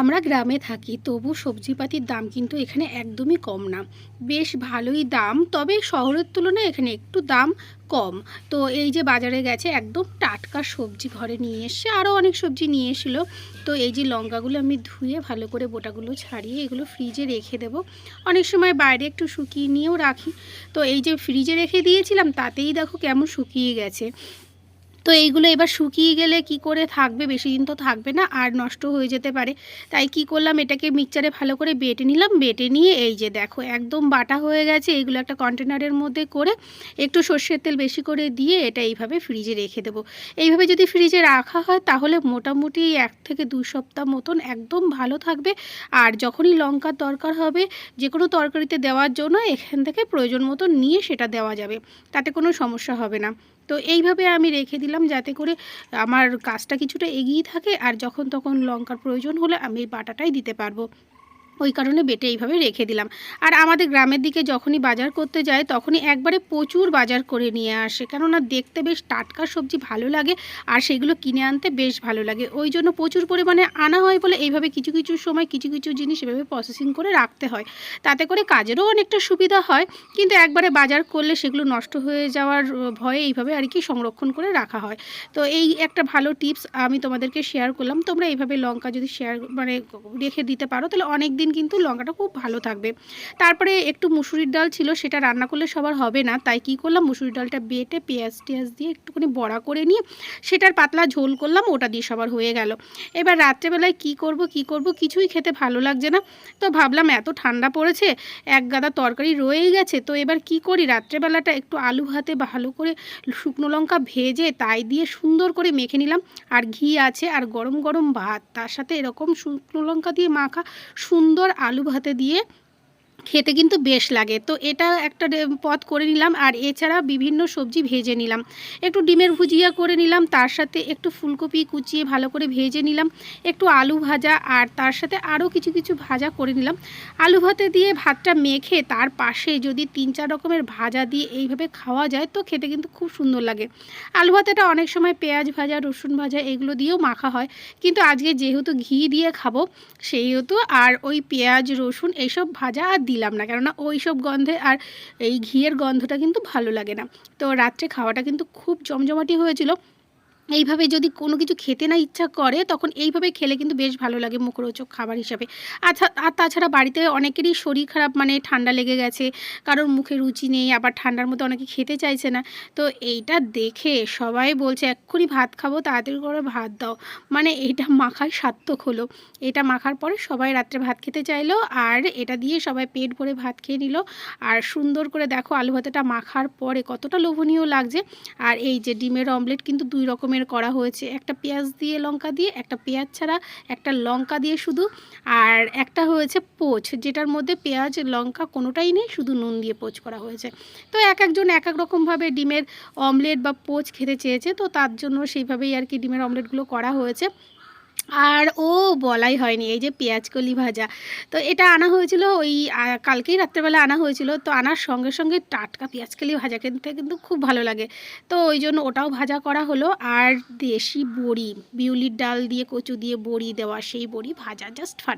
আমরা গ্রামে থাকি, তবু সবজিপাতির দাম কিন্তু এখানে একদমই কম না। বেশ ভালোই দাম, তবে শহরের তুলনায় এখানে একটু দাম কম। তো এই যে বাজারে গেছে, একদম টাটকা সবজি ঘরে নিয়ে এসছে আরও অনেক সবজি নিয়ে এসেছিল। তো এই যে লঙ্কাগুলো আমি ধুয়ে ভালো করে বোটাগুলো ছাড়িয়ে এগুলো ফ্রিজে রেখে দেবো। অনেক সময় বাইরে একটু শুকিয়ে নিয়েও রাখি। তো এই যে ফ্রিজে রেখে দিয়েছিলাম, তাতেই দেখো কেমন শুকিয়ে গেছে। তো এইগুলো এবার শুকিয়ে গেলে কি করে থাকবে? বেশি দিন তো থাকবে না, আর নষ্ট হয়ে যেতে পারে। তাই কি করলাম? এটাকে মিক্সচারে ভালো করে বেটে নিলাম। বেটে নিয়ে এই যে দেখো, একদম বাটা হয়ে গেছে। এইগুলো একটা কন্টেনারের মধ্যে করে একটু সর্ষের তেল বেশি করে দিয়ে এটা এইভাবে ফ্রিজে রেখে দেবো। এইভাবে যদি ফ্রিজে রাখা হয়, তাহলে মোটামুটি এক থেকে দু সপ্তাহ মতন একদম ভালো থাকবে। আর যখনই লঙ্কার দরকার হবে, যে কোনো তরকারিতে দেওয়ার জন্য এখান থেকে প্রয়োজন মতো নিয়ে সেটা দেওয়া যাবে। তাতে কোনো সমস্যা হবে না। তো এইভাবে আমি রেখে দিলাম যাতে করে আমার কাজটা কিছুটা এগিয়ে থাকে আর যখন তখন লঙ্কার প্রয়োজন হলে আমি এই বাটাটাই দিতে পারব। ওই কারণে বেটে এইভাবে রেখে দিলাম। আর আমাদের গ্রামের দিকে যখনই বাজার করতে যায়, তখনই একবারে প্রচুর বাজার করে নিয়ে আসে। কেননা দেখতে বেশ টাটকা সবজি ভালো লাগে আর সেগুলো কিনে আনতে বেশ ভালো লাগে। ওই জন্য প্রচুর পরিমাণে আনা হয় বলে এইভাবে কিছু কিছু সময় কিছু কিছু জিনিস এভাবে প্রসেসিং করে রাখতে হয়। তাতে করে কাজেরও অনেকটা সুবিধা হয়, কিন্তু একবারে বাজার করলে সেগুলো নষ্ট হয়ে যাওয়ার ভয়ে এইভাবে আর কি সংরক্ষণ করে রাখা হয়। তো এই একটা ভালো টিপস আমি তোমাদেরকে শেয়ার করলাম। তোমরা এইভাবে লঙ্কা যদি শেয়ার মানে রেখে দিতে পারো, তাহলে অনেক কিন্তু লঙ্কাটা খুব ভালো থাকবে। তারপরে একটু মুসুরির ডাল ছিল, সেটা রান্না করলে সবার হবে না। তাই কি করলাম, মুসুরির ডালটা বেটে পেঁয়াজ টেয়াজ দিয়ে একটুখানি বড়া করে নিয়ে সেটার পাতলা ঝোল করলাম, ওটা দিয়ে সবার হয়ে গেল। এবার রাত্রেবেলায় কি করব কি করব কিছুই খেতে ভালো লাগছে না। তো ভাবলাম এত ঠান্ডা পড়েছে, এক গাদা তরকারি রয়েই গেছে। তো এবার কি করি, রাত্রেবেলাটা একটু আলু ভাতে ভালো করে শুকনো লঙ্কা ভেজে তাই দিয়ে সুন্দর করে মেখে নিলাম। আর ঘি আছে আর গরম গরম ভাত, তার সাথে এরকম শুকনো লঙ্কা দিয়ে মাখা সুন্দর আলু ভাতে দিয়ে খেতে কিন্তু বেশ লাগে। তো এটা একটা পদ করে নিলাম। আর এছাড়া বিভিন্ন সবজি ভেজে নিলাম। একটু ডিমের ভুজিয়া করে নিলাম। তার সাথে একটু ফুলকপি কুচিয়ে ভালো করে ভেজে নিলাম। একটু আলু ভাজা আর তার সাথে আরও কিছু কিছু ভাজা করে নিলাম। আলু ভাতে দিয়ে ভাতটা মেখে তার পাশে যদি তিন, চার রকমের ভাজা দিয়ে এইভাবে খাওয়া যায়, তো খেতে কিন্তু খুব সুন্দর লাগে। আলু ভাতেটা অনেক সময় পেঁয়াজ ভাজা, রসুন ভাজা এগুলো দিয়েও মাখা হয়। কিন্তু আজকে যেহেতু ঘি দিয়ে খাব, সেহেতু আর ওই পেঁয়াজ, রসুন এইসব ভাজা আর দিলাম না। কেননা ওই সব গন্ধে আর এই ঘিয়ের গন্ধটা কিন্তু ভালো লাগে না। তো রাত্রে খাওয়াটা কিন্তু খুব জমজমাটি হয়েছিল। এইভাবে যদি কোনো কিছু খেতে না ইচ্ছা করে, তখন এইভাবে খেলে কিন্তু বেশ ভালো লাগে মুখরোচক খাবার হিসাবে। আচ্ছা আর তাছাড়া বাড়িতে অনেকেরই শরীর খারাপ মানে ঠান্ডা লেগে গেছে, কারোর মুখে রুচি নেই, আবার ঠান্ডার মধ্যে অনেকে খেতে চাইছে না। তো এইটা দেখে সবাই বলছে, এক্ষুনি ভাত খাব, তাড়াতাড়ি করে ভাত দাও। মানে এটা মাখায় সার্থক হলো। এটা মাখার পরে সবাই রাত্রে ভাত খেতে চাইলো, আর এটা দিয়ে সবাই পেট ভরে ভাত খেয়ে নিল। আর সুন্দর করে দেখো, আলু ভাতেটা মাখার পরে কতটা লোভনীয় লাগছে। আর এই যে ডিমের অমলেট কিন্তু দুই রকমের করা হয়েছে। একটা পেঁয়াজ দিয়ে লঙ্কা দিয়ে, একটা পেঁয়াজ ছাড়া একটা লঙ্কা দিয়ে শুধু। আর একটা হয়েছে পোচ, যেটার মধ্যে পেঁয়াজ, লঙ্কা কোনোটাই নেই, শুধু নুন দিয়ে পোচ করা হয়েছে। তো এক একজন এক এক রকমভাবে ডিমের অমলেট বা পোচ খেতে চেয়েছে, তো তার জন্য সেইভাবেই আর কি ডিমের অমলেটগুলো করা হয়েছে। আর ও বলাই হয়নি, এই যে পেঁয়াজ কলি ভাজা। তো এটা আনা হয়েছিল ওই কালকেই রাত্রেবেলা আনা হয়েছিল। তো আনার সঙ্গে সঙ্গে টাটকা পেঁয়াজকলি ভাজা কিনতে কিন্তু খুব ভালো লাগে। তো ওই জন্য ওটাও ভাজা করা হলো। আর দেশি বড়ি, বিউলির ডাল দিয়ে কচু দিয়ে বড়ি দেওয়া, সেই বড়ি ভাজা জাস্ট ফাটা